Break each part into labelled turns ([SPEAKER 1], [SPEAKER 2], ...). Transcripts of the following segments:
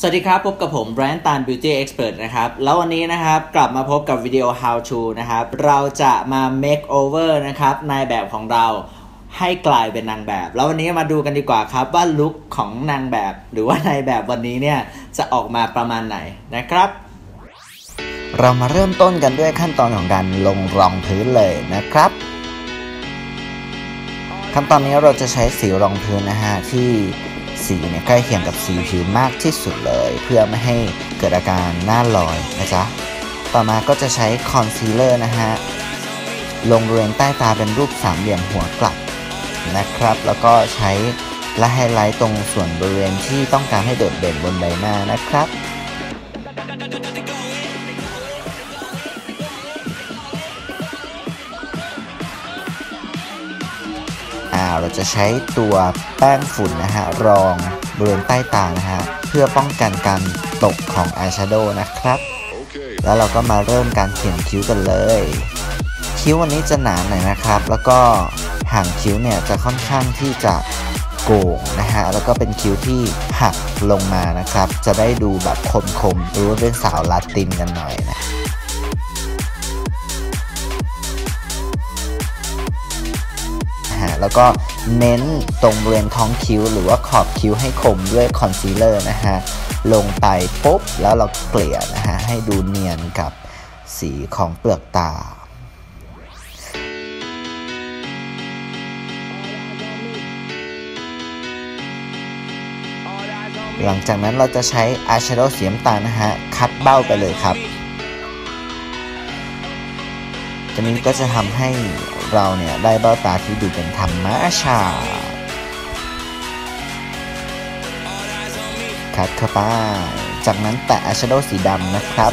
[SPEAKER 1] สวัสดีครับ พบกับผมแบรนด์ตาน Beauty Expert นะครับ แล้ววันนี้นะครับ กลับมาพบกับวิดีโอ How to นะครับ เราจะมา make over นะครับนายแบบของเราให้กลายเป็นนางแบบ แล้ววันนี้มาดูกันดีกว่าครับ ว่าลุคของนางแบบ หรือว่านายแบบวันนี้เนี่ย จะออกมาประมาณไหนนะครับ
[SPEAKER 2] เรามาเริ่มต้นกันด้วยขั้นตอนของการลงรองพื้นเลยนะครับ ขั้นตอนนี้เราจะใช้สีรองพื้นนะฮะที่ สีเนี่ยใกล้เคียงกับสีผิวมากที่สุดเลย เพื่อไม่ให้เกิดอาการหน้าลอยนะจ๊ะต่อมาก็จะใช้คอนซีลเลอร์นะฮะลงบริเวณใต้ตาเป็นรูปสามเหลี่ยมหัวกลับนะครับ แล้วก็ใช้และไฮไลท์ตรงส่วนบริเวณที่ต้องการให้โดดเด่นบนใบหน้านะครับ เราจะใช้ตัวแป้งฝุ่นนะฮะรองบริเวณใต้ตานะฮะเพื่อป้องกันการตกของอายแชโดว์นะครับ แล้วเราก็มาเริ่มการเขียนคิ้วกันเลย คิ้ววันนี้จะหนาหน่อยนะครับ แล้วก็ห่างคิ้วเนี่ยจะค่อนข้างที่จะโก่งนะฮะแล้วก็เป็นคิ้วที่หักลงมานะครับ จะได้ดูแบบคมๆรู้ว่าเป็นสาวลาตินกันหน่อยนะ แล้วก็เน้นตรงบริเวณท้องคิ้ว หรือว่าขอบคิ้วให้คมด้วยคอนซีลเลอร์นะฮะ ลงไปปุ๊บ แล้วเราเกลี่ยนะฮะ ให้ดูเนียนกับสีของเปลือกตาหลังจากนั้นเราจะใช้อาชโดว์สีน้ำตานะฮะ คัดเบ้าไปเลยครับตัวนี้ก็จะทำให้ เราเนี่ยได้เบ้าตาที่ดูเป็นธรรมชาติคัดเข้าไป จากนั้นแตะอาชโดสีดำนะครับ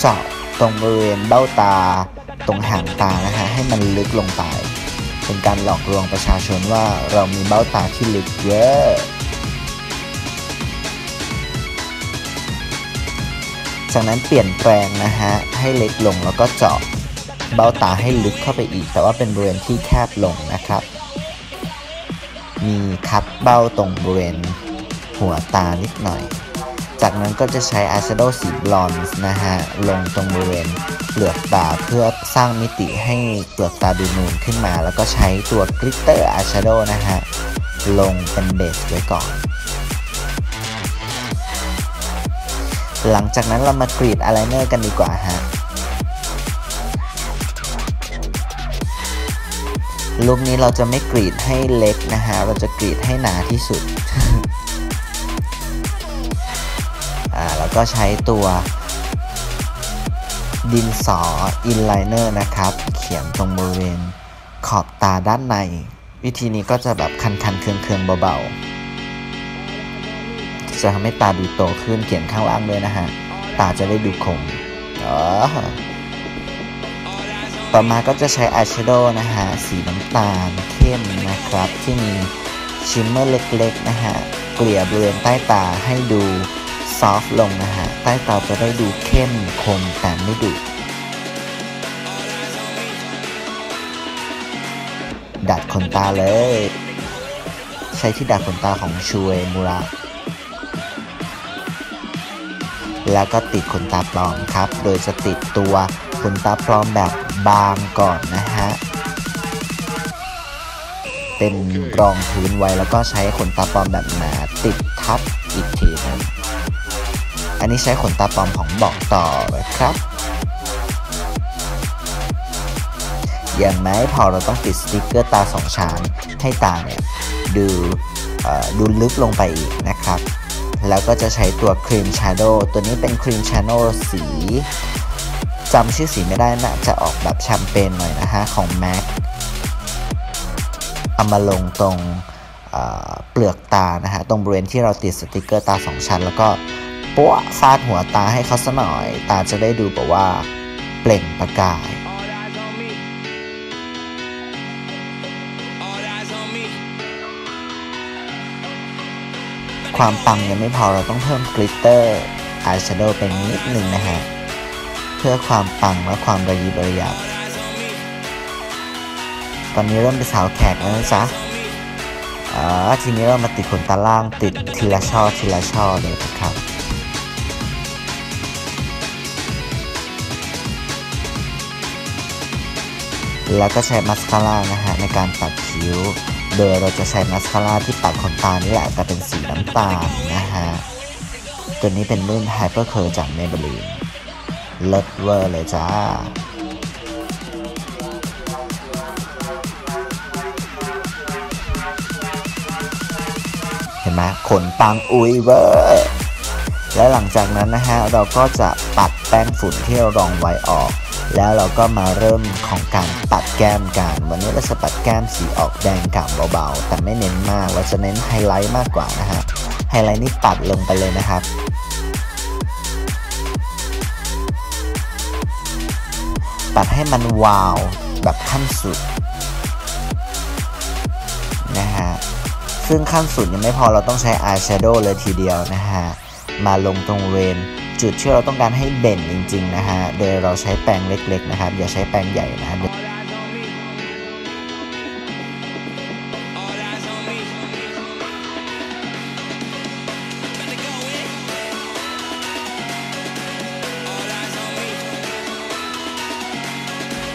[SPEAKER 2] เจาะตรงบริเวณเบ้าตา ตรงหางตานะฮะให้มันลึกลงไป เป็นการหลอกลวงประชาชนว่าเรามีเบ้าตาที่ลึกเยอะจากนั้นเปลี่ยนแปลงนะฮะให้เล็กลงแล้วก็เจาะ เบ้าตาให้ลึกเข้าไปอีก แต่ว่าเป็นบริเวณที่แคบลงนะครับ มีคัดเบ้าตรงบริเวณหัวตานิดหน่อย จากนั้นก็จะใช้อายแชโดว์สีบลอนซ์นะฮะ ลงตรงบริเวณเปลือกตาเพื่อสร้างมิติให้เปลือกตาดูนูนขึ้นมา แล้วก็ใช้ตัวกลิตเตอร์อายแชโดว์นะฮะ ลงเป็นเบสไว้ก่อนหลังจากนั้นเรามากรีดอายไลเนอร์กันดีกว่าฮะ ลุคนี้เราจะไม่กรีดให้เล็กนะฮะ เราจะกรีดให้หนาที่สุด อ่า แล้วก็ใช้ตัวดินสออินไลเนอร์นะครับ เขียนตรงบริเวณขอบตาด้านใน วิธีนี้ก็จะแบบคันๆเคืองๆเบาๆ จะทำให้ตาดูโตขึ้นเขียนข้างล่างด้วยนะฮะ ตาจะได้ดูคมอ๋อ ต่อมาก็จะใช้อายแชโดว์นะฮะสีน้ำตาลเข้มนะครับ ที่มีชิมเมอร์เล็กๆนะฮะเกลี่ยบริเวณใต้ตาให้ดูซอฟต์ลงนะฮะใต้ตาจะได้ดูเข้มคมแต่ไม่ดุดัดขนตาเลย ใช้ที่ดัดขนตาของชูเอมูระแล้วก็ติดขนตาปลอมครับ โดยจะติดตัวขนตาปลอมแบบ บางก่อนนะฮะ เป็นรองพื้นไว้แล้วก็ใช้ขนตาปลอมแบบหนาติดทับอีกทีนึงอันนี้ใช้ขนตาปลอมของบอกต่อเลยครับอย่างไมพอเราต้องติดสติกเกอร์ตาสองชั้นให้ตาเนี่ยดูดูลึกลงไปอีกนะครับ แล้วก็จะใช้ตัวครีมชาร์โดตัวนี้เป็นครีมชาร์โดสี จำชื่อสีไม่ได้นะจะออกแบบแชมเปญหน่อยนะฮะของ MAC เอามาลงตรงเปลือกตานะฮะตรงบริเวณที่เราติดสติกเกอร์ตาสองชั้น แล้วก็ปั้วฟาดหัวตาให้เขาสัหน่อย ตาจะได้ดูแบบว่าเปล่งประกาย ความปังยังไม่พอเราต้องเพิ่มกลิตเตอร์อายแชโดว์เป็นนิดนึงนะฮะ พื่อความปังและความระยิบระยับ ตอนนี้เริ่มเป็นสาวแขกแล้วนะจ๊ะอ่าทีนี้เรามาติดขนตาล่างติดทีละช่อทีละช่อเลยนะครับแล้วก็ใช้มัสคาร่านะฮะในการตัดคิ้ว โดยเราจะใช้มัสคาร่าที่ปัดขนตานี่แหละแต่เป็นสีน้ำตาลนะฮะ ตัวนี้เป็นรุ่นไฮเปอร์เคอร์จาก Maybelline ลิศเวอร์เลยจ้าเห็นไหมขนปังอุยเวอร์และหลังจากนั้นนะฮะเราก็จะปัดแป้งฝุ่นที่เรารองไว้ออก แล้วเราก็มาเริ่มของการปัดแก้มกัน วันนี้เราจะปัดแก้มสีออกแดงกล่ำเบาๆ แต่ไม่เน้นมากเราจะเน้นไฮไลท์มากกว่านะฮะไฮไลท์นี่ปัดลงไปเลยนะครับ ปัดให้มันวาว แบบขั้นสุดนะฮะซึ่งขั้นสุดยังไม่พอเราต้องใช้อายแชโดว์เลยทีเดียวนะฮะ มาลงตรงเวนจุดที่เราต้องการให้เด่นจริง ๆ นะฮะ โดยเราใช้แปรงเล็ก ๆ นะครับ อย่าใช้แปรงใหญ่นะ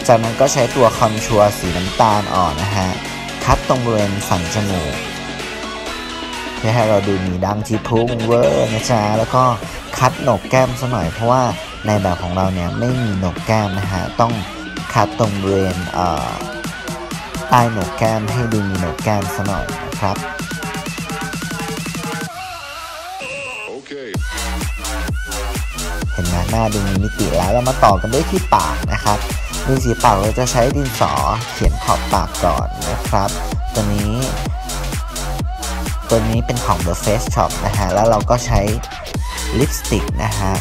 [SPEAKER 2] จากนั้นก็ใช้ตัวคอนชัวร์สีน้ำตาลอ่อนนะฮะคัดตรงบริเวณสันจมูกเพื่อให้เราดูมีดังที่พุ่งเวอร์นะจ๊ะแล้วก็คัดโหนกแก้มซะหน่อยเพราะว่าในแบบของเราเนี่ยไม่มีโหนกแก้มนะฮะต้องคัดตรงบริเวณเอ่อใต้โหนกแก้มให้ดูมีโหนกแก้มซะหน่อยนะครับ
[SPEAKER 3] Okay.
[SPEAKER 2] เห็นไหมหน้าดูมีมิติแล้วเรามาต่อกันด้วยที่ปากนะครับ ดินสีปากเราจะใช้ดินสอเขียนขอบปากก่อนนะครับ ตัวนี้ตัวนี้เป็นของ The Face Shop นะฮะ แล้วเราก็ใช้ลิปสติกนะฮะ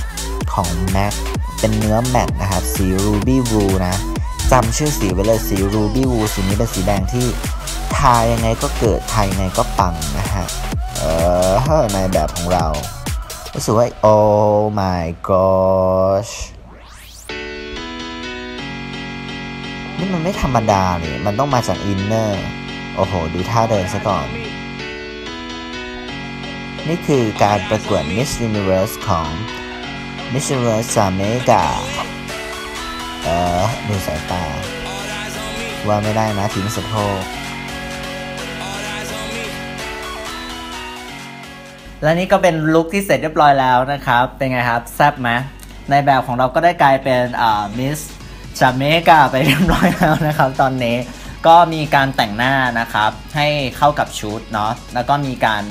[SPEAKER 2] ของ MAC เป็นเนื้อแมตนะครับ สี Ruby Woo นะจำชื่อสีไว้เลยสี Ruby Woo สีนี้เป็นสีแดงที่ทายังไงก็เกิดทายังไงก็ปังนะฮะ เออในแบบของเรา รู้สึกว่า oh my gosh นี่มันไม่ธรรมดาเลยมันต้องมาจากอินเนอร์ โอ้โห ดูท่าเดินซะก่อน นี่คือการประกวด Miss Universe ของ Miss Universe จาเมกาเออดูสายตา ว่าไม่ได้นะทิ้งสะโพก
[SPEAKER 1] และนี่ก็เป็นลุคที่เสร็จเรียบร้อยแล้วนะครับ เป็นไงครับ แซ่บไหมในแบบของเราก็ได้กลายเป็นมิส จากเมกาไปเรียบร้อยแล้วนะครับ ตอนนี้ก็มีการแต่งหน้านะครับ ให้เข้ากับชุดเนาะแล้วก็มีการ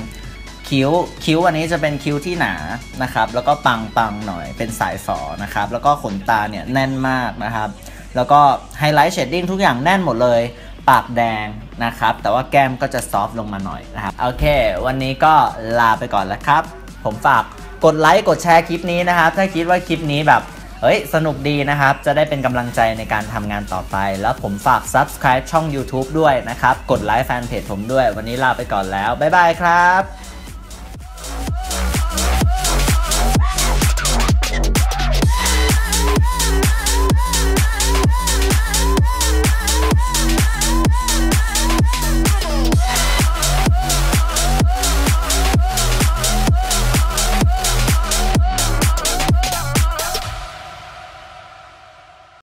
[SPEAKER 1] คิ้วคิ้วอันนี้จะเป็นคิ้วที่หนานะครับ แล้วก็ปังปังหน่อยเป็นสายฝอนะครับ แล้วก็ขนตาเนี่ยแน่นมากนะครับ แล้วก็ไฮไลท์เชดดิ้งทุกอย่างแน่นหมดเลย ปากแดงนะครับ แต่ว่าแก้มก็จะซอฟต์ลงมาหน่อยนะครับ โอเค วันนี้ก็ลาไปก่อนแล้วครับ ผมฝากกดไลค์กดแชร์คลิปนี้นะครับ ถ้าคิดว่าคลิปนี้แบบ เฮ้ย สนุกดีนะครับ จะได้เป็นกำลังใจในการทำงานต่อไป แล้วผมฝาก subscribe ช่อง YouTube ด้วยนะครับ กดไลค์แฟนเพจผมด้วย วันนี้ลาไปก่อนแล้ว บ๊ายบายครับ